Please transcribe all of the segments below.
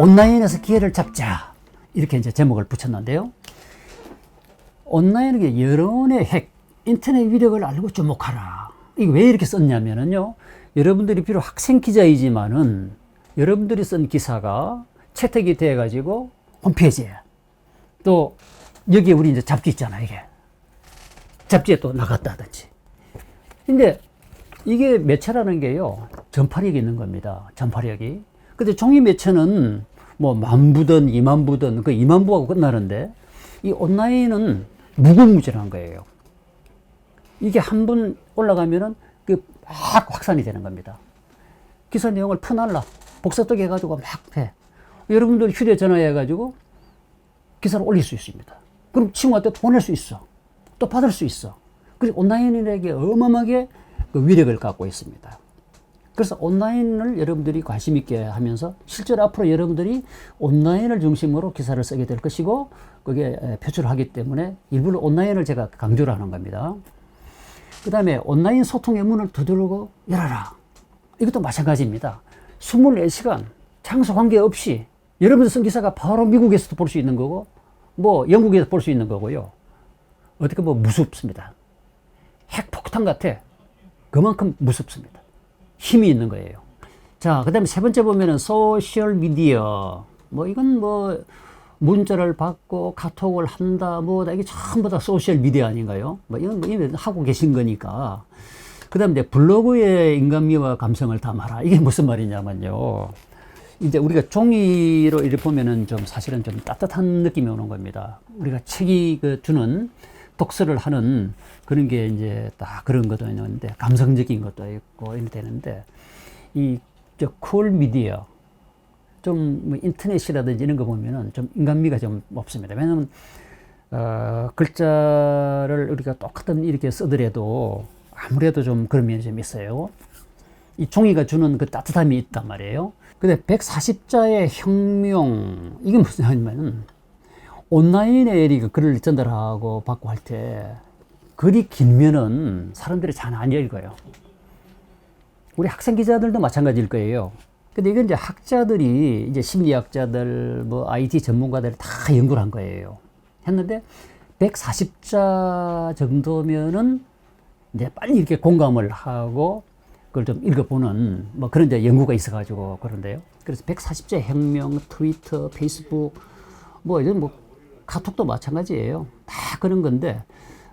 온라인에서 기회를 잡자. 이렇게 이제 제목을 붙였는데요. 온라인의 여론의 핵, 인터넷 위력을 알고 주목하라. 이게 왜 이렇게 썼냐면은요. 여러분들이 비록 학생 기자이지만은 여러분들이 쓴 기사가 채택이 돼가지고 홈페이지에 또 여기에 우리 이제 잡지 있잖아, 이게. 잡지에 또 나갔다든지. 근데 이게 매체라는 게요, 전파력이 있는 겁니다. 전파력이. 근데 종이 매체는 뭐 만부든 이만부든 그 이만부하고 끝나는데 이 온라인은 무궁무진한 거예요. 이게 한 번 올라가면은 그막 확산이 되는 겁니다. 기사 내용을 퍼날라 복사떡 해가지고 막 해. 여러분들 휴대 전화에 해가지고 기사를 올릴 수 있습니다. 그럼 친구한테 보낼 수 있어. 또 받을 수 있어. 그래서 온라인에게 어마어마하게 그 위력을 갖고 있습니다. 그래서 온라인을 여러분들이 관심 있게 하면서 실제로 앞으로 여러분들이 온라인을 중심으로 기사를 쓰게 될 것이고 그게 표출하기 때문에 일부러 온라인을 제가 강조를 하는 겁니다. 그 다음에 온라인 소통의 문을 두드리고 열어라. 이것도 마찬가지입니다. 24시간 장소 관계없이 여러분들 쓴 기사가 바로 미국에서도 볼 수 있는 거고 뭐 영국에서 볼 수 있는 거고요. 어떻게 보면 무섭습니다. 핵폭탄 같아. 그만큼 무섭습니다. 힘이 있는 거예요. 자, 그 다음에 세 번째 보면은 소셜 미디어. 뭐 이건 뭐 문자를 받고 카톡을 한다, 뭐다. 이게 전부 다 소셜 미디어 아닌가요? 뭐 이건 뭐 이미 하고 계신 거니까. 그 다음에 이제 블로그의 인간미와 감성을 담아라. 이게 무슨 말이냐면요. 이제 우리가 종이로 이렇게 보면은 좀 사실은 좀 따뜻한 느낌이 오는 겁니다. 우리가 책이 그 주는 독서를 하는 그런 게 이제 딱 그런 것도 있는데 감성적인 것도 있고 이렇게 되는데 이쿨 미디어 좀 뭐 인터넷이라든지 이런 거 보면은 좀 인간미가 좀 없습니다. 왜냐하면 어, 글자를 우리가 똑같은 이렇게 쓰더라도 아무래도 좀 그런 면이 좀 있어요. 이 종이가 주는 그 따뜻함이 있단 말이에요. 근데 140자의 혁명, 이게 무슨 말이냐면, 온라인에 이 글을 전달하고 받고 할 때, 글이 길면은 사람들이 잘 안 읽어요. 우리 학생 기자들도 마찬가지일 거예요. 근데 이건 이제 학자들이, 이제 심리학자들, 뭐 IT 전문가들 다 연구를 한 거예요. 했는데, 140자 정도면은 이제 빨리 이렇게 공감을 하고 그걸 좀 읽어보는 뭐 그런 이제 연구가 있어가지고 그런데요. 그래서 140제 혁명, 트위터, 페이스북 뭐 이런 뭐 카톡도 마찬가지예요. 다 그런 건데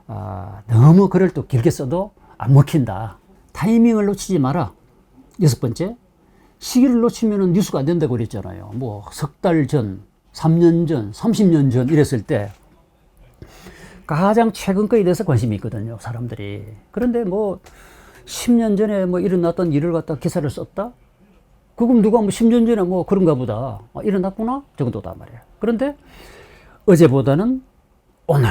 아, 너무 글을 또 길게 써도 안 먹힌다. 타이밍을 놓치지 마라. 여섯 번째 시기를 놓치면은 뉴스가 안 된다고 그랬잖아요. 뭐 석 달 전, 3년 전, 30년 전 이랬을 때 가장 최근 거에 대해서 관심이 있거든요, 사람들이. 그런데 뭐 10년 전에 뭐 일어났던 일을 갖다 기사를 썼다? 그럼 누가 뭐 10년 전에 뭐 그런가 보다. 아, 일어났구나? 정도다 말이에요. 그런데 어제보다는 오늘,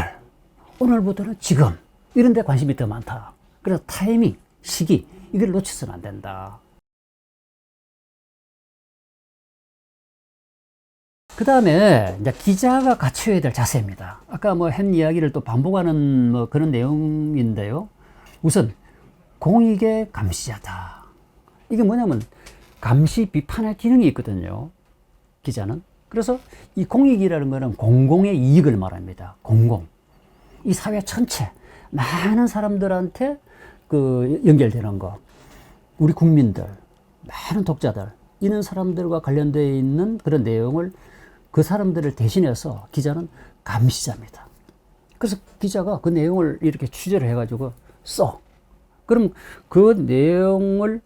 오늘보다는 지금. 이런 데 관심이 더 많다. 그래서 타이밍, 시기, 이걸 놓치서는 안 된다. 그 다음에 이제 기자가 갖춰야 될 자세입니다. 아까 뭐 한 이야기를 또 반복하는 뭐 그런 내용인데요. 우선 공익의 감시자다. 이게 뭐냐면 감시 비판할 기능이 있거든요. 기자는. 그래서 이 공익이라는 것은 공공의 이익을 말합니다. 공공. 이 사회 전체 많은 사람들한테 그 연결되는 거. 우리 국민들, 많은 독자들, 이런 사람들과 관련되어 있는 그런 내용을 그 사람들을 대신해서 기자는 감시자입니다. 그래서 기자가 그 내용을 이렇게 취재를 해가지고 써. 그럼 그 내용을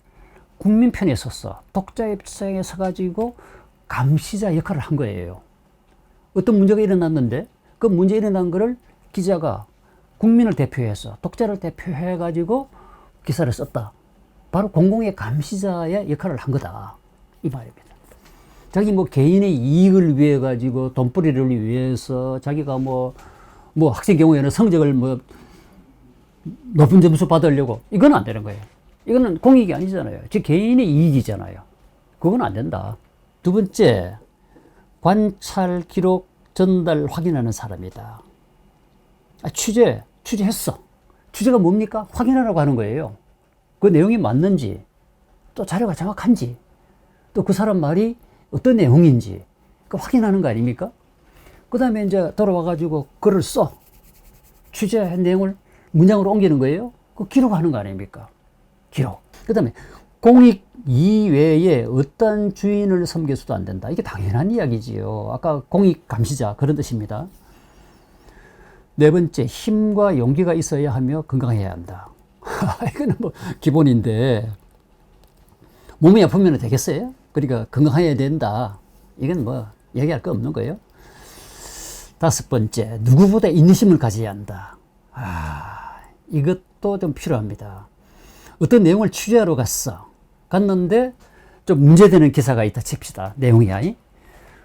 국민 편에 섰어. 독자 입장에 서가지고 감시자 역할을 한 거예요. 어떤 문제가 일어났는데 그 문제 일어난 거를 기자가 국민을 대표해서 독자를 대표해 가지고 기사를 썼다. 바로 공공의 감시자의 역할을 한 거다. 이 말입니다. 자기 뭐 개인의 이익을 위해 가지고 돈벌이를 위해서 자기가 뭐, 뭐 학생 경우에는 성적을 뭐 높은 점수 받으려고 이건 안 되는 거예요. 이거는 공익이 아니잖아요. 제 개인의 이익이잖아요. 그건 안 된다. 두 번째, 관찰, 기록, 전달, 확인하는 사람이다. 아, 취재, 취재했어. 취재가 뭡니까? 확인하라고 하는 거예요. 그 내용이 맞는지, 또 자료가 정확한지, 또 그 사람 말이 어떤 내용인지, 그 확인하는 거 아닙니까? 그 다음에 이제 돌아와가지고 글을 써. 취재한 내용을 문장으로 옮기는 거예요. 그 기록하는 거 아닙니까? 기록. 그 다음에 공익 이외에 어떤 주인을 섬겨서도 안 된다. 이게 당연한 이야기지요. 아까 공익 감시자 그런 뜻입니다. 네 번째, 힘과 용기가 있어야 하며 건강해야 한다. 이거는 뭐 기본인데 몸이 아프면 되겠어요? 그러니까 건강해야 된다. 이건 뭐 얘기할 거 없는 거예요. 다섯 번째, 누구보다 인내심을 가져야 한다. 아, 이것도 좀 필요합니다. 어떤 내용을 취재하러 갔어. 갔는데 좀 문제되는 기사가 있다 칩시다. 내용이야.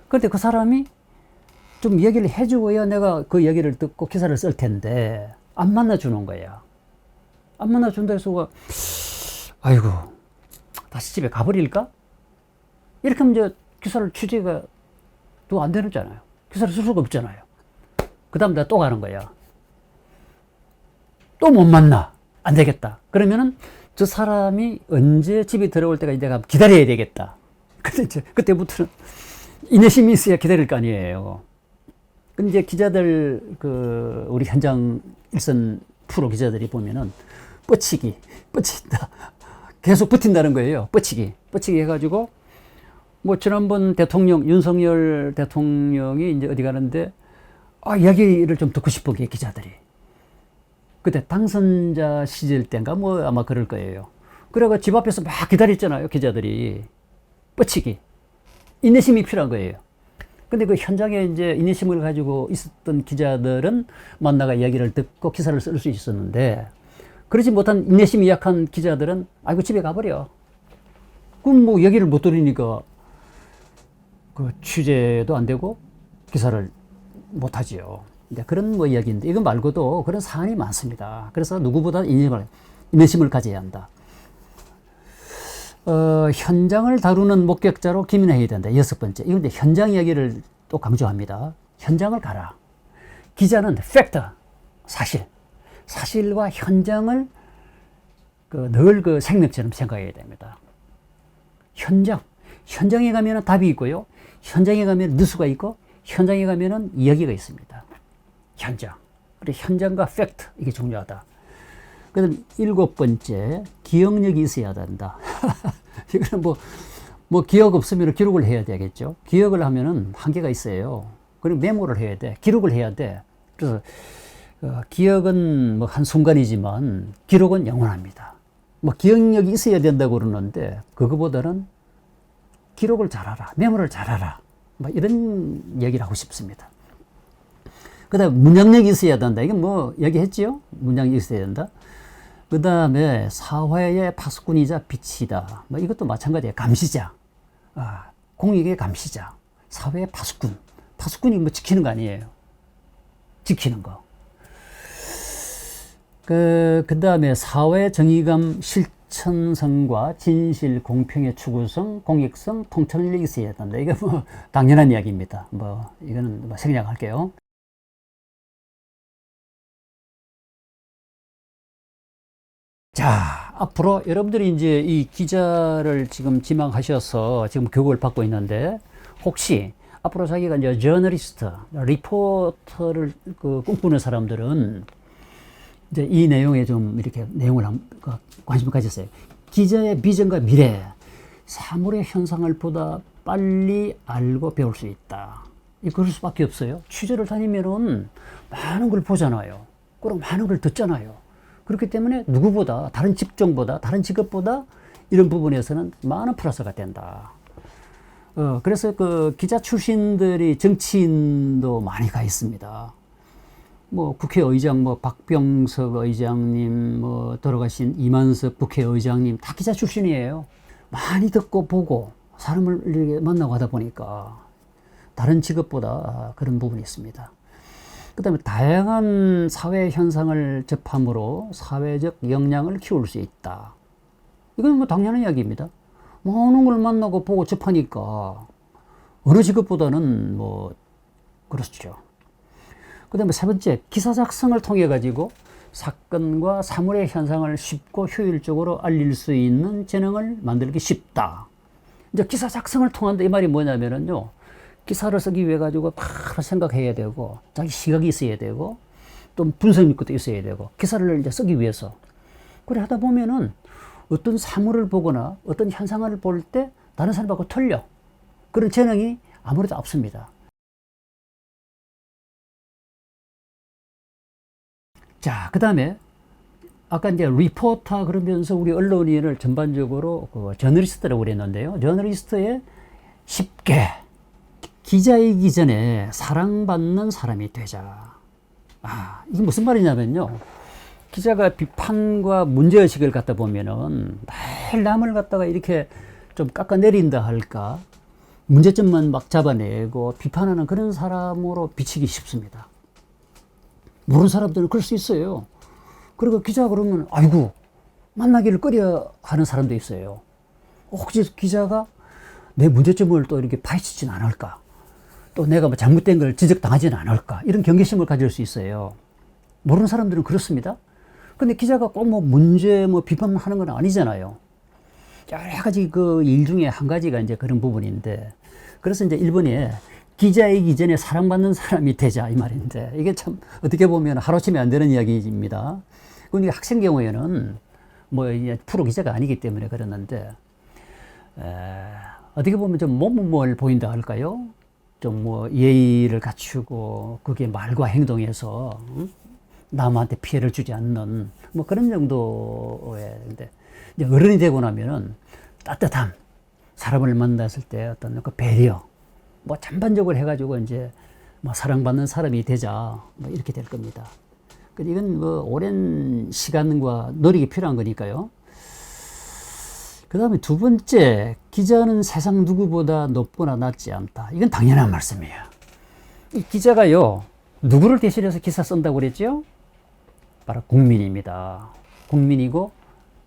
그런데 그 사람이 좀 얘기를 해주고야 내가 그 얘기를 듣고 기사를 쓸 텐데 안 만나주는 거야. 안 만나준다 해서 아이고 다시 집에 가버릴까? 이렇게 하면 이제 기사를 취재가 또 안 되잖아요. 기사를 쓸 수가 없잖아요. 그 다음 내가 또 가는 거야. 또 못 만나. 안 되겠다. 그러면은 저 사람이 언제 집에 들어올 때까지 내가 기다려야 되겠다. 근데 이제 그때부터는 인내심이 있어야 기다릴 거 아니에요. 근데 기자들 그 우리 현장 일선 프로 기자들이 보면은 뻗치기, 뻗친다. 계속 버틴다는 거예요. 뻗치기, 뻗치기 해가지고 뭐 지난번 대통령 윤석열 대통령이 이제 어디 가는데 아 이야기를 좀 듣고 싶어 게 기자들이. 그때 당선자 시절 때인가 뭐 아마 그럴 거예요. 그래가 집 앞에서 막 기다렸잖아요 기자들이 뻗치기 인내심이 필요한 거예요. 근데 그 현장에 이제 인내심을 가지고 있었던 기자들은 만나가 이야기를 듣고 기사를 쓸 수 있었는데 그러지 못한 인내심이 약한 기자들은 아이고 집에 가버려. 그럼 뭐 얘기를 못 들으니까 그 취재도 안 되고 기사를 못 하지요. 이제 그런 뭐 이야기인데 이거 말고도 그런 사안이 많습니다. 그래서 누구보다 인내심을, 인내심을 가져야 한다. 어, 현장을 다루는 목격자로 기민해야 된다. 여섯 번째. 이건데 현장 이야기를 또 강조합니다. 현장을 가라. 기자는 팩터, 사실. 사실과 현장을 그늘그 생명처럼 생각해야 됩니다. 현장. 현장에 가면 답이 있고요. 현장에 가면 뉴스가 있고, 현장에 가면 이야기가 있습니다. 현장. 그리고 현장과 팩트. 이게 중요하다. 그 다음 일곱 번째, 기억력이 있어야 된다. 이거는 뭐, 뭐 기억 없으면 기록을 해야 되겠죠. 기억을 하면은 한계가 있어요. 그리고 메모를 해야 돼. 기록을 해야 돼. 그래서 어, 기억은 뭐 한순간이지만 기록은 영원합니다. 뭐 기억력이 있어야 된다고 그러는데 그거보다는 기록을 잘하라. 메모를 잘하라. 뭐 이런 얘기를 하고 싶습니다. 그 다음에 문장력이 있어야 된다. 이게 뭐 얘기했지요? 문장력이 있어야 된다. 그 다음에 사회의 파수꾼이자 빛이다. 뭐 이것도 마찬가지예요. 감시자. 아, 공익의 감시자. 사회의 파수꾼. 파수꾼이 뭐 지키는 거 아니에요. 지키는 거. 그, 그 다음에 사회 정의감 실천성과 진실, 공평의 추구성, 공익성, 통찰력이 있어야 된다. 이게 뭐 당연한 이야기입니다. 뭐, 이거는 뭐 생략할게요. 자, 앞으로 여러분들이 이제 이 기자를 지금 지망하셔서 지금 교육을 받고 있는데 혹시 앞으로 자기가 이제 저널리스트, 리포터를 그 꿈꾸는 사람들은 이제 이 내용에 좀 이렇게 내용을 한, 그 관심을 가졌어요. 기자의 비전과 미래, 사물의 현상을 보다 빨리 알고 배울 수 있다. 이 그럴 수밖에 없어요. 취재를 다니면은 많은 걸 보잖아요. 그리고 많은 걸 듣잖아요. 그렇기 때문에 누구보다 다른 직종보다 다른 직업보다 이런 부분에서는 많은 플러스가 된다. 어, 그래서 그 기자 출신들이 정치인도 많이 가 있습니다. 뭐 국회의장 뭐 박병석 의장님 뭐 돌아가신 이만석 국회의장님 다 기자 출신이에요. 많이 듣고 보고 사람을 이렇게 만나고 하다 보니까 다른 직업보다 그런 부분이 있습니다. 그 다음에 다양한 사회 현상을 접함으로 사회적 역량을 키울 수 있다. 이건 뭐 당연한 이야기입니다. 많은 걸 만나고 보고 접하니까 어느 직업보다는 뭐 그렇죠. 그 다음에 세 번째, 기사 작성을 통해 가지고 사건과 사물의 현상을 쉽고 효율적으로 알릴 수 있는 재능을 만들기 쉽다. 이제 기사 작성을 통한다 이 말이 뭐냐면은요. 기사를 쓰기 위해 가지고 바로 생각해야 되고 자기 시각이 있어야 되고 또 분석 있것도 있어야 되고 기사를 이제 쓰기 위해서 그래 하다 보면은 어떤 사물을 보거나 어떤 현상을 볼 때 다른 사람하고 틀려 그런 재능이 아무래도 없습니다. 자, 그 다음에 아까 이제 리포터 그러면서 우리 언론인을 전반적으로 그 저널리스트라고 그랬는데요. 저널리스트의 쉽게 기자이기 전에 사랑받는 사람이 되자. 아, 이게 무슨 말이냐면요. 기자가 비판과 문제의식을 갖다 보면은 매일 남을 갖다가 이렇게 좀 깎아내린다 할까. 문제점만 막 잡아내고 비판하는 그런 사람으로 비치기 쉽습니다. 모르는 사람들은 그럴 수 있어요. 그리고 기자 그러면 아이고 만나기를 꺼려 하는 사람도 있어요. 혹시 기자가 내 문제점을 또 이렇게 파헤치진 않을까? 또 내가 뭐 잘못된 걸 지적당하지는 않을까? 이런 경계심을 가질 수 있어요. 모르는 사람들은 그렇습니다. 근데 기자가 꼭 뭐 문제 뭐 비판만 하는 건 아니잖아요. 여러 가지 그 일 중에 한 가지가 이제 그런 부분인데 그래서 이제 일본에 기자이기 전에 사랑받는 사람이 되자 이 말인데 이게 참 어떻게 보면 하루치면 안 되는 이야기입니다. 그러니까 학생 경우에는 뭐 이제 프로 기자가 아니기 때문에 그러는데 에, 어떻게 보면 좀 몸을 보인다 할까요? 좀 뭐 예의를 갖추고 그게 말과 행동에서 응? 남한테 피해를 주지 않는 뭐 그런 정도의 근데 이제 어른이 되고 나면은 따뜻함 사람을 만났을 때 어떤 그 배려 뭐 전반적으로 해가지고 이제 뭐 사랑받는 사람이 되자 뭐 이렇게 될 겁니다. 근데 이건 뭐 오랜 시간과 노력이 필요한 거니까요. 그 다음에 두 번째, 기자는 세상 누구보다 높거나 낮지 않다. 이건 당연한 말씀이에요. 이 기자가요, 누구를 대신해서 기사 쓴다고 그랬죠? 바로 국민입니다. 국민이고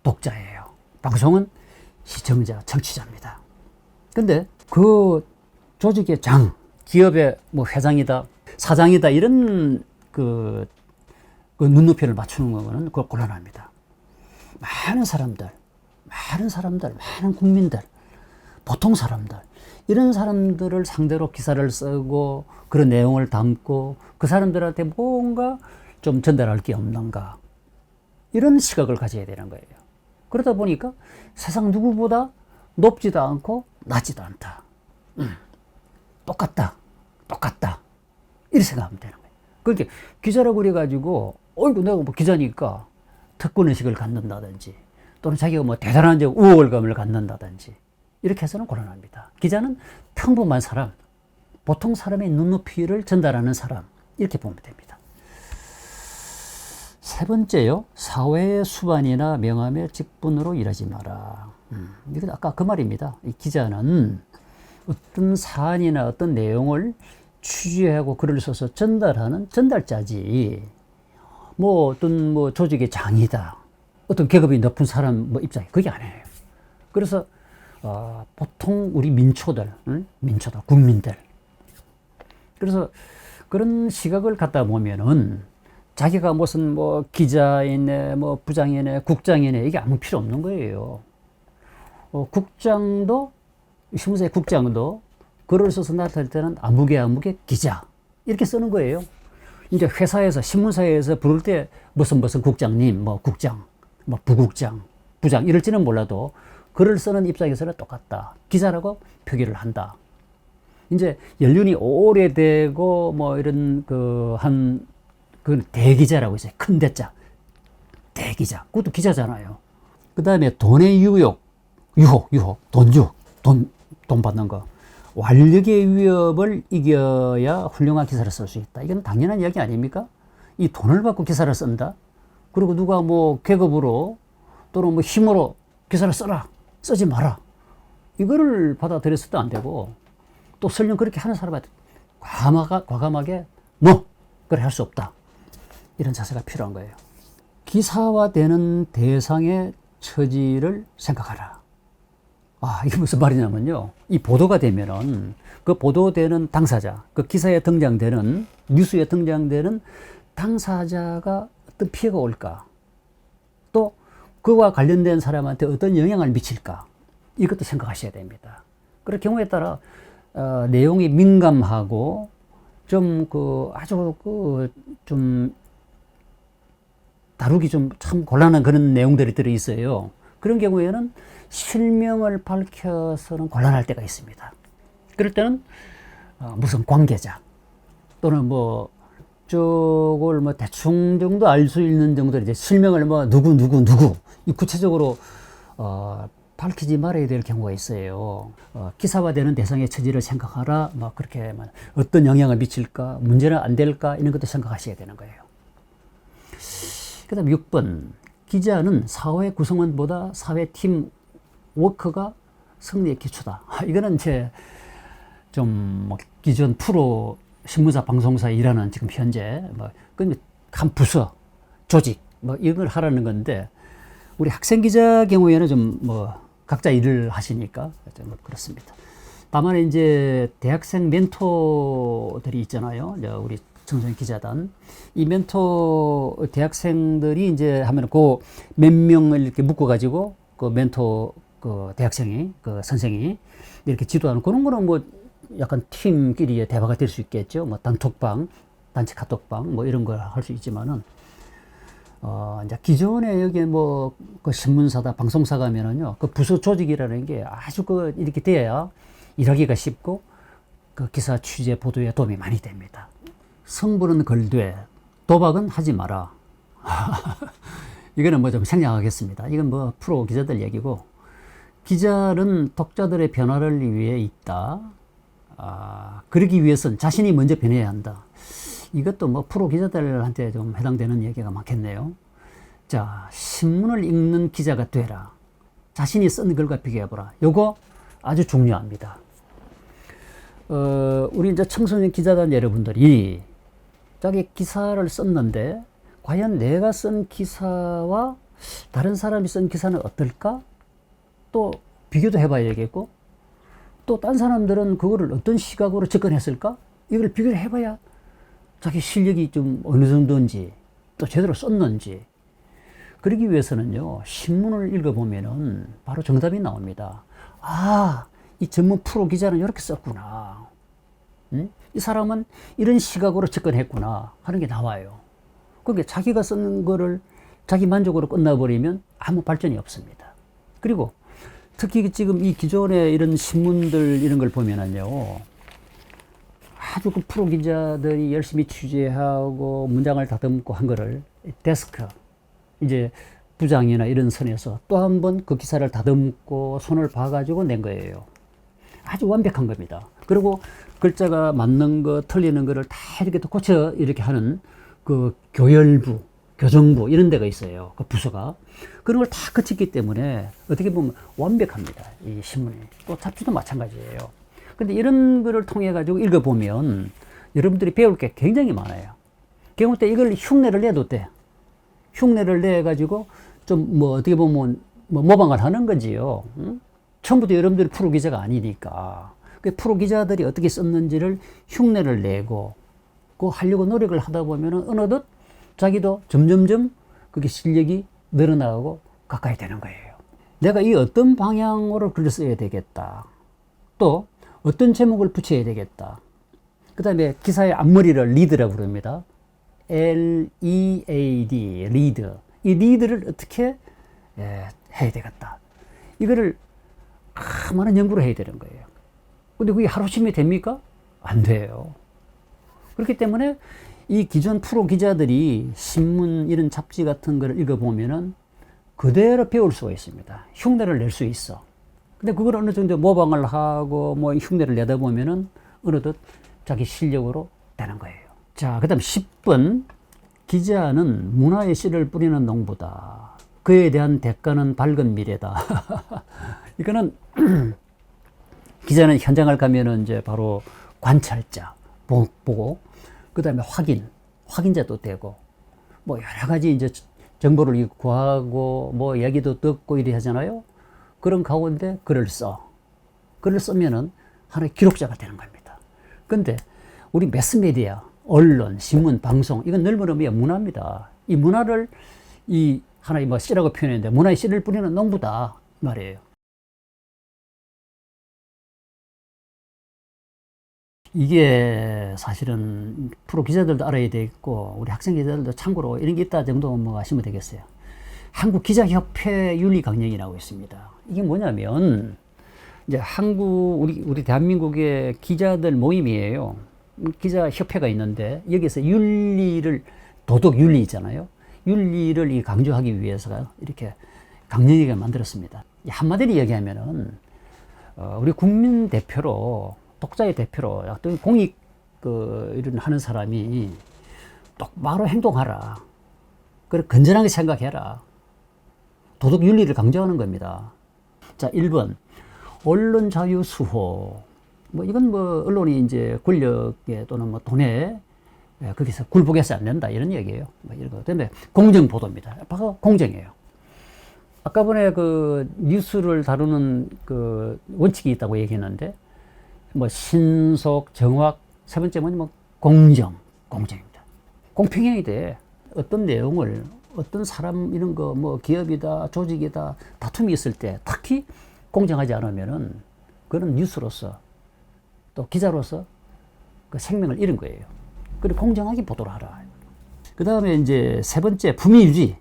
독자예요. 방송은 시청자, 청취자입니다. 근데 그 조직의 장, 기업의 뭐 회장이다, 사장이다, 이런 그, 그 눈높이를 맞추는 거는 그 곤란합니다. 많은 사람들, 많은 사람들, 많은 국민들, 보통 사람들, 이런 사람들을 상대로 기사를 쓰고 그런 내용을 담고 그 사람들한테 뭔가 좀 전달할 게 없는가. 이런 시각을 가져야 되는 거예요. 그러다 보니까 세상 누구보다 높지도 않고 낮지도 않다. 음. 똑같다. 똑같다. 이렇게 생각하면 되는 거예요. 그렇게 기자라고 그래가지고, 어이구, 내가 뭐 기자니까 특권의식을 갖는다든지, 또는 자기가 뭐 대단한 우월감을 갖는다든지, 이렇게 해서는 곤란합니다. 기자는 평범한 사람, 보통 사람의 눈높이를 전달하는 사람, 이렇게 보면 됩니다. 세 번째요, 사회의 수반이나 명함의 직분으로 일하지 마라. 음, 이건 아까 그 말입니다. 이 기자는 어떤 사안이나 어떤 내용을 취재하고 글을 써서 전달하는 전달자지. 뭐 어떤 뭐 조직의 장이다. 어떤 계급이 높은 사람 뭐 입장이 그게 아니에요. 그래서 어, 보통 우리 민초들, 응? 민초들, 국민들. 그래서 그런 시각을 갖다 보면은 자기가 무슨 뭐 기자이네, 뭐 부장이네, 국장이네 이게 아무 필요 없는 거예요. 어, 국장도 신문사의 국장도 글을 써서 나타낼 때는 아무개 아무개 기자 이렇게 쓰는 거예요. 이제 회사에서 신문사에서 부를 때 무슨 무슨 국장님, 뭐 국장, 뭐 부국장, 부장 이럴지는 몰라도 글을 쓰는 입장에서는 똑같다. 기자라고 표기를 한다. 이제 연륜이 오래되고 뭐 이런 그 한 그 대기자라고 있어요. 큰 대자. 대기자. 그것도 기자잖아요. 그 다음에 돈의 유혹, 유혹, 유혹, 돈유, 돈, 돈 받는 거. 완력의 위협을 이겨야 훌륭한 기사를 쓸 수 있다. 이건 당연한 이야기 아닙니까? 이 돈을 받고 기사를 쓴다? 그리고 누가 뭐 계급으로 또는 뭐 힘으로 기사를 써라. 쓰지 마라. 이거를 받아들였어도 안 되고 또 설령 그렇게 하는 사람한테 과감하게, 과감하게 너! 그래 할 수 없다. 이런 자세가 필요한 거예요. 기사화되는 대상의 처지를 생각하라. 아, 이게 무슨 말이냐면요. 이 보도가 되면은 그 보도되는 당사자, 그 기사에 등장되는, 뉴스에 등장되는 당사자가 어떤 피해가 올까? 또 그와 관련된 사람한테 어떤 영향을 미칠까? 이것도 생각하셔야 됩니다. 그럴 경우에 따라 어, 내용이 민감하고 좀 그 아주 그 좀 다루기 좀 참 곤란한 그런 내용들이 들어 있어요. 그런 경우에는 실명을 밝혀서는 곤란할 때가 있습니다. 그럴 때는 어, 무슨 관계자 또는 뭐 쪽을 뭐 대충 정도 알 수 있는 정도 이제 실명을 뭐 누구 누구 누구 이 구체적으로 어, 밝히지 말아야 될 경우가 있어요. 어, 기사화되는 대상의 처지를 생각하라. 뭐 그렇게 뭐 어떤 영향을 미칠까, 문제는 안 될까 이런 것도 생각하셔야 되는 거예요. 그다음 6번 기자는 사회 구성원보다 사회 팀 워크가 승리의 기초다. 이거는 이제 좀뭐 기존 프로 신문사 방송사 일하는 지금 현재 뭐그한 부서 조직 뭐 이런 걸 하라는 건데 우리 학생 기자 경우에는 좀 뭐 각자 일을 하시니까 좀 그렇습니다. 다만 이제 대학생 멘토들이 있잖아요. 우리 청소년 기자단 이 멘토 대학생들이 이제 하면 그 몇 명을 이렇게 묶어 가지고 그 멘토 그 대학생이 그 선생이 이렇게 지도하는 그런 거는 뭐 약간 팀끼리의 대화가 될 수 있겠죠. 뭐 단톡방, 단체 카톡방 뭐 이런 걸 할 수 있지만은 어 이제 기존에 여기 뭐 그 신문사다 방송사가 하면은요 그 부서 조직이라는 게 아주 그 이렇게 돼야 일하기가 쉽고 그 기사 취재 보도에 도움이 많이 됩니다. 성불은 걸되 도박은 하지 마라. 이거는 뭐 좀 생략하겠습니다. 이건 뭐 프로 기자들 얘기고 기자는 독자들의 변화를 위해 있다. 아, 그러기 위해서는 자신이 먼저 변해야 한다. 이것도 뭐 프로 기자들한테 좀 해당되는 얘기가 많겠네요. 자, 신문을 읽는 기자가 되라. 자신이 쓴 글과 비교해보라. 요거 아주 중요합니다. 어, 우리 이제 청소년 기자단 여러분들이 자기 기사를 썼는데 과연 내가 쓴 기사와 다른 사람이 쓴 기사는 어떨까? 또 비교도 해봐야겠고 또 딴 사람들은 그거를 어떤 시각으로 접근했을까? 이걸 비교를 해봐야 자기 실력이 좀 어느 정도인지 또 제대로 썼는지 그러기 위해서는요 신문을 읽어보면은 바로 정답이 나옵니다. 아, 이 전문 프로 기자는 이렇게 썼구나. 응? 이 사람은 이런 시각으로 접근했구나 하는 게 나와요. 그게 자기가 쓰는 거를 자기 만족으로 끝나버리면 아무 발전이 없습니다. 그리고 특히 지금 이 기존의 이런 신문들 이런 걸 보면은요. 아주 그 프로 기자들이 열심히 취재하고 문장을 다듬고 한 거를 데스크 이제 부장이나 이런 선에서 또 한 번 그 기사를 다듬고 손을 봐가지고 낸 거예요. 아주 완벽한 겁니다. 그리고 글자가 맞는 거, 틀리는 거를 다 이렇게 또 고쳐 이렇게 하는 그 교열부, 교정부 이런 데가 있어요. 그 부서가. 그런 걸 다 거쳤기 때문에 어떻게 보면 완벽합니다. 이 신문이. 또 잡지도 마찬가지예요. 근데 이런 거를 통해 가지고 읽어보면 여러분들이 배울 게 굉장히 많아요. 경우 때 이걸 흉내를 내도 돼. 흉내를 내 가지고 좀 뭐 어떻게 보면 뭐 모방을 하는 거지요. 응? 처음부터 여러분들이 프로 기자가 아니니까. 그 프로 기자들이 어떻게 썼는지를 흉내를 내고 그 하려고 노력을 하다 보면은 어느덧 자기도 점점점 그게 실력이 늘어나고 가까이 되는 거예요. 내가 이 어떤 방향으로 글을 써야 되겠다. 또 어떤 제목을 붙여야 되겠다. 그 다음에 기사의 앞머리를 리드라고 부릅니다. L-E-A-D, 리드. 이 리드를 어떻게 예, 해야 되겠다. 이거를 많은 연구를 해야 되는 거예요. 근데 그게 하루심이 됩니까? 안 돼요. 그렇기 때문에 이 기존 프로 기자들이 신문 이런 잡지 같은 걸 읽어보면은 그대로 배울 수가 있습니다. 흉내를 낼 수 있어. 근데 그걸 어느 정도 모방을 하고 뭐 흉내를 내다 보면은 어느덧 자기 실력으로 되는 거예요. 자, 그 다음 10번. 기자는 문화의 씨를 뿌리는 농부다. 그에 대한 대가는 밝은 미래다. 이거는 기자는 현장을 가면은 이제 바로 관찰자 보고 그 다음에 확인 확인자도 되고 뭐 여러 가지 이제 정보를 구하고 뭐 얘기도 듣고 이래 하잖아요. 그런 가운데 글을 써. 글을 쓰면은 하나의 기록자가 되는 겁니다. 근데 우리 매스미디어, 언론, 신문, 방송 이건 넓은 의미의 문화입니다. 이 문화를 이 하나의 뭐 씨라고 표현했는데 문화의 씨를 뿌리는 농부다 말이에요. 이게 사실은 프로 기자들도 알아야 되겠고 우리 학생 기자들도 참고로 이런 게 있다 정도 뭐 아시면 되겠어요. 한국 기자협회 윤리 강령이라고 있습니다. 이게 뭐냐면 이제 한국 우리 우리 대한민국의 기자들 모임이에요. 기자 협회가 있는데 여기서 윤리를 도덕 윤리 있잖아요. 윤리를 이 강조하기 위해서 이렇게 강령위가 만들었습니다. 한마디로 얘기하면은 어, 우리 국민 대표로 독자의 대표로 어떤 공익 그 일을 하는 사람이 똑바로 행동하라. 그래 건전하게 생각해라. 도덕 윤리를 강조하는 겁니다. 자, 1번. 언론 자유 수호. 뭐 이건 뭐 언론이 이제 권력에 또는 뭐 돈에 예, 거기서 굴복해서 안 된다 이런 얘기예요. 뭐 이런 거. 그다음에 공정 보도입니다. 바로 공정해요. 아까 전에 그 뉴스를 다루는 그 원칙이 있다고 얘기했는데 뭐 신속, 정확, 세 번째 뭐냐면 공정, 공정입니다. 공평해야 돼. 어떤 내용을 어떤 사람 이런 거 뭐 기업이다, 조직이다 다툼이 있을 때 특히 공정하지 않으면은 그는 뉴스로서 또 기자로서 그 생명을 잃은 거예요. 그리고 공정하게 보도를 하라. 그 다음에 이제 세 번째 품위 유지.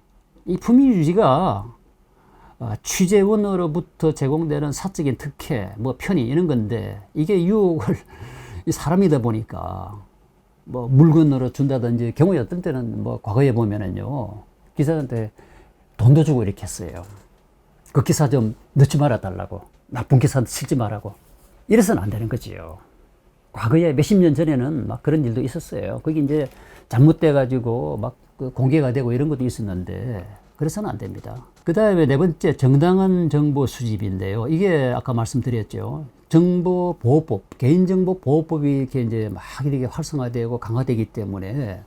이 품위 유지가 어, 취재원으로부터 제공되는 사적인 특혜, 뭐 편의 이런 건데 이게 유혹을 사람이다 보니까 뭐 물건으로 준다든지 경우에 어떤 때는 뭐 과거에 보면은요 기사한테 돈도 주고 이렇게 했어요. 그 기사 좀 넣지 말아 달라고 나쁜 기사 실지 말라고 이래서는 안 되는 거지요. 과거에 몇십 년 전에는 막 그런 일도 있었어요. 그게 이제 잘못돼 가지고 막그 공개가 되고 이런 것도 있었는데 그래서는 안 됩니다. 그 다음에 네 번째 정당한 정보 수집인데요. 이게 아까 말씀드렸죠. 정보보호법, 개인정보보호법이 이렇게 이제 막 이렇게 활성화되고 강화되기 때문에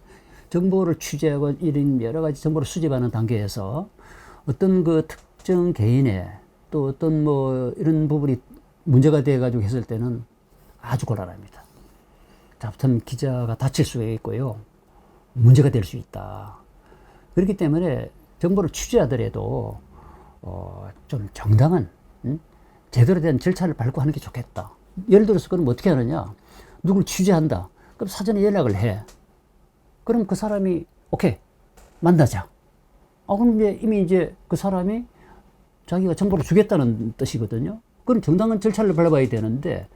정보를 취재하고 이런 여러 가지 정보를 수집하는 단계에서 어떤 그 특정 개인의 또 어떤 뭐 이런 부분이 문제가 돼 가지고 했을 때는 아주 곤란합니다. 잡튼 기자가 다칠 수가 있고요. 문제가 될 수 있다. 그렇기 때문에 정보를 취재하더라도 어, 좀 정당한 음? 제대로 된 절차를 밟고 하는 게 좋겠다. 예를 들어서 그럼 어떻게 하느냐? 누굴 취재한다. 그럼 사전에 연락을 해. 그럼 그 사람이 오케이 만나자. 아 그럼 이제 이미 이제 그 사람이 자기가 정보를 주겠다는 뜻이거든요. 그럼 정당한 절차를 밟아야 되는데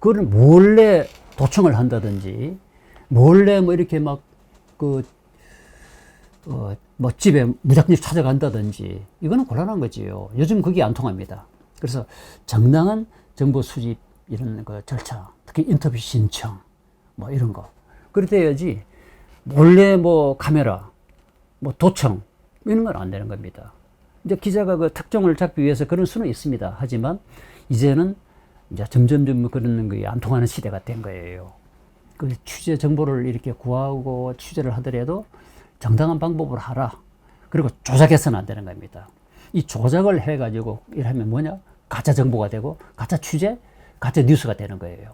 그거를 몰래 도청을 한다든지 몰래 뭐 이렇게 막 그 어, 뭐 집에 무작정 찾아간다든지 이거는 곤란한 거지요. 요즘 그게 안 통합니다. 그래서 정당한 정보 수집 이런 그 절차, 특히 인터뷰 신청 뭐 이런 거 그렇대야지 몰래 뭐 카메라, 뭐 도청 이런 건 안 되는 겁니다. 이제 기자가 그 특종을 잡기 위해서 그런 수는 있습니다. 하지만 이제는 이제 점점점 그런 게 안 통하는 시대가 된 거예요. 그 취재 정보를 이렇게 구하고 취재를 하더라도 정당한 방법으로 하라. 그리고 조작해서는 안 되는 겁니다. 이 조작을 해가지고 이러면 뭐냐? 가짜 정보가 되고, 가짜 취재, 가짜 뉴스가 되는 거예요.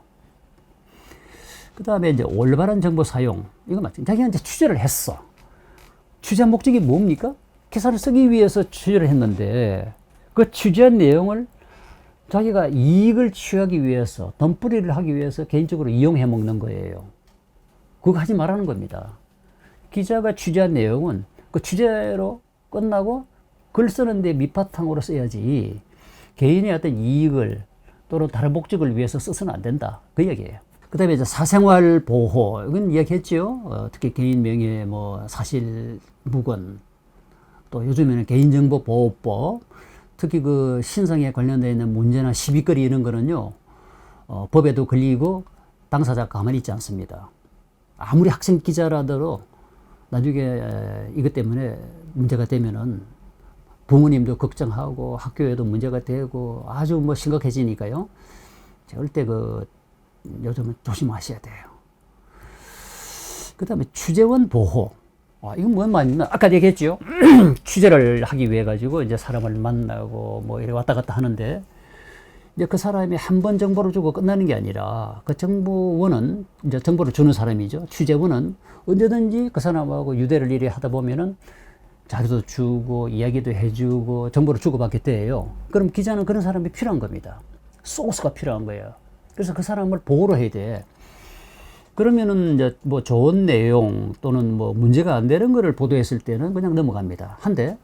그 다음에 이제 올바른 정보 사용. 이거 맞죠? 자기가 이제 취재를 했어. 취재 목적이 뭡니까? 기사를 쓰기 위해서 취재를 했는데, 그 취재한 내용을 자기가 이익을 취하기 위해서, 덤뿌리를 하기 위해서 개인적으로 이용해 먹는 거예요. 그거 하지 말라는 겁니다. 기자가 취재한 내용은 그 취재로 끝나고 글 쓰는데 밑바탕으로 써야지 개인의 어떤 이익을 또는 다른 목적을 위해서 써서는 안 된다. 그 얘기예요. 그 다음에 이제 사생활 보호. 이건 이야기했죠. 어, 특히 개인 명예, 뭐, 사실 무건. 또 요즘에는 개인정보보호법. 특히 그 신상에 관련되어 있는 문제나 시비거리 이런 거는요. 어, 법에도 걸리고 당사자가 가만히 있지 않습니다. 아무리 학생 기자라도 나중에 이것 때문에 문제가 되면은 부모님도 걱정하고 학교에도 문제가 되고 아주 뭐 심각해지니까요. 절대 그 요즘은 조심하셔야 돼요. 그 다음에 취재원 보호. 아, 이건 뭔 말이냐. 아까 얘기했죠. 취재를 하기 위해 가지고 이제 사람을 만나고 뭐 이래 왔다 갔다 하는데 이제 그 사람이 한 번 정보를 주고 끝나는 게 아니라 그 정보원은 이제 정보를 주는 사람이죠. 취재원은 언제든지 그 사람하고 유대를 일에 하다 보면은 자료도 주고 이야기도 해주고 정보를 주고받게 돼요. 그럼 기자는 그런 사람이 필요한 겁니다. 소스가 필요한 거예요. 그래서 그 사람을 보호를 해야 돼. 그러면은 이제 뭐 좋은 내용 또는 뭐 문제가 안 되는 거를 보도했을 때는 그냥 넘어갑니다. 한데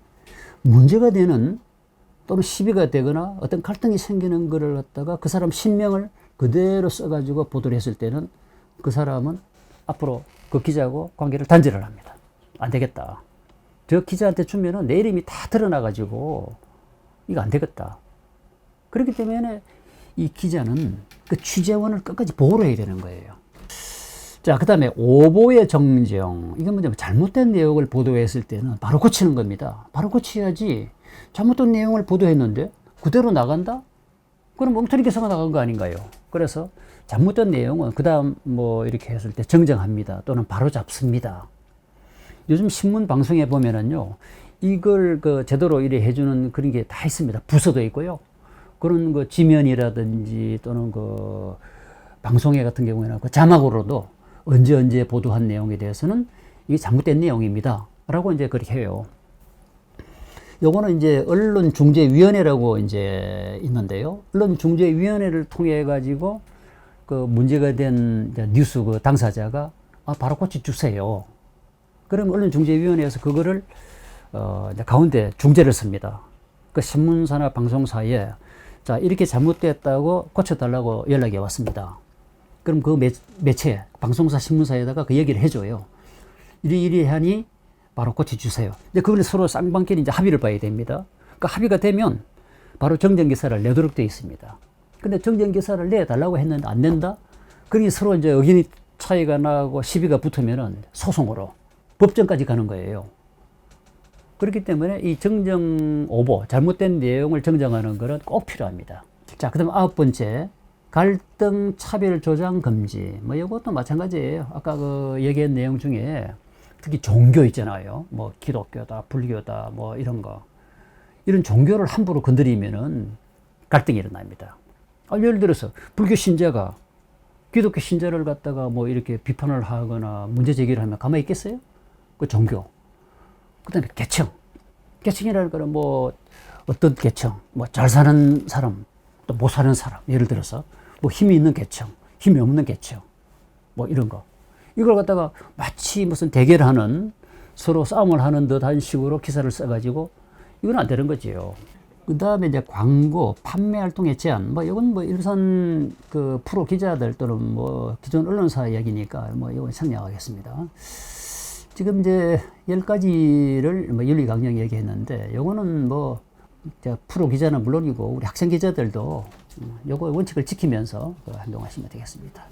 문제가 되는 또는 시비가 되거나 어떤 갈등이 생기는 거를 갖다가 그 사람 신명을 그대로 써가지고 보도를 했을 때는 그 사람은 앞으로 그 기자하고 관계를 단절을 합니다. 안 되겠다. 저 기자한테 주면은 내 이름이 다 드러나가지고 이거 안 되겠다. 그렇기 때문에 이 기자는 그 취재원을 끝까지 보호를 해야 되는 거예요. 자, 그 다음에 오보의 정정. 이건 뭐냐면 잘못된 내용을 보도했을 때는 바로 고치는 겁니다. 바로 고쳐야지. 잘못된 내용을 보도했는데 그대로 나간다? 그럼 엉터리 개사가 나간 거 아닌가요? 그래서 잘못된 내용은 그 다음 뭐 이렇게 했을 때 정정합니다. 또는 바로 잡습니다. 요즘 신문 방송에 보면은요, 이걸 그 제대로 이래 해주는 그런 게 다 있습니다. 부서도 있고요. 그런 그 지면이라든지 또는 그 방송회 같은 경우에는 그 자막으로도 언제 언제 보도한 내용에 대해서는 이게 잘못된 내용입니다. 라고 이제 그렇게 해요. 요거는 이제 언론중재위원회라고 이제 있는데요. 언론중재위원회를 통해 가지고 그 문제가 된 뉴스 그 당사자가 아, 바로 고쳐 주세요. 그럼 언론중재위원회에서 그거를 어, 가운데 중재를 씁니다. 그 신문사나 방송사에 자 이렇게 잘못됐다고 고쳐달라고 연락이 왔습니다. 그럼 그 매, 매체 방송사 신문사에다가 그 얘기를 해줘요. 이리 이리 하니 바로 고쳐주세요. 근데 그걸 서로 쌍방끼리 이제 합의를 봐야 됩니다. 그 합의가 되면 바로 정정 기사를 내도록 되어 있습니다. 근데 정정 기사를 내달라고 했는데 안 낸다? 그러니 서로 이제 의견이 차이가 나고 시비가 붙으면은 소송으로 법정까지 가는 거예요. 그렇기 때문에 이 정정 오보, 잘못된 내용을 정정하는 것은 꼭 필요합니다. 자, 그 다음 아홉 번째. 갈등 차별 조장 금지. 뭐 이것도 마찬가지예요. 아까 그 얘기한 내용 중에 특히 종교 있잖아요. 뭐 기독교다, 불교다, 뭐 이런 거. 이런 종교를 함부로 건드리면은 갈등이 일어납니다. 아, 예를 들어서 불교 신자가 기독교 신자를 갖다가 뭐 이렇게 비판을 하거나 문제 제기를 하면 가만히 있겠어요? 그 종교. 그 다음에 계층. 계층이라는 거는 뭐 어떤 계층, 뭐 잘 사는 사람, 또 못 사는 사람. 예를 들어서 뭐 힘이 있는 계층, 힘이 없는 계층. 뭐 이런 거. 이걸 갖다가 마치 무슨 대결하는 서로 싸움을 하는 듯한 식으로 기사를 써가지고 이건 안 되는 거지요. 그 다음에 이제 광고, 판매 활동의 제한. 뭐 이건 뭐 일선 그 프로 기자들 또는 뭐 기존 언론사 이야기니까 뭐 이건 생략하겠습니다. 지금 이제 열 가지를 뭐 윤리 강령 얘기했는데 요거는 뭐 프로 기자는 물론이고 우리 학생 기자들도 음, 요거 원칙을 지키면서 그 행동하시면 되겠습니다.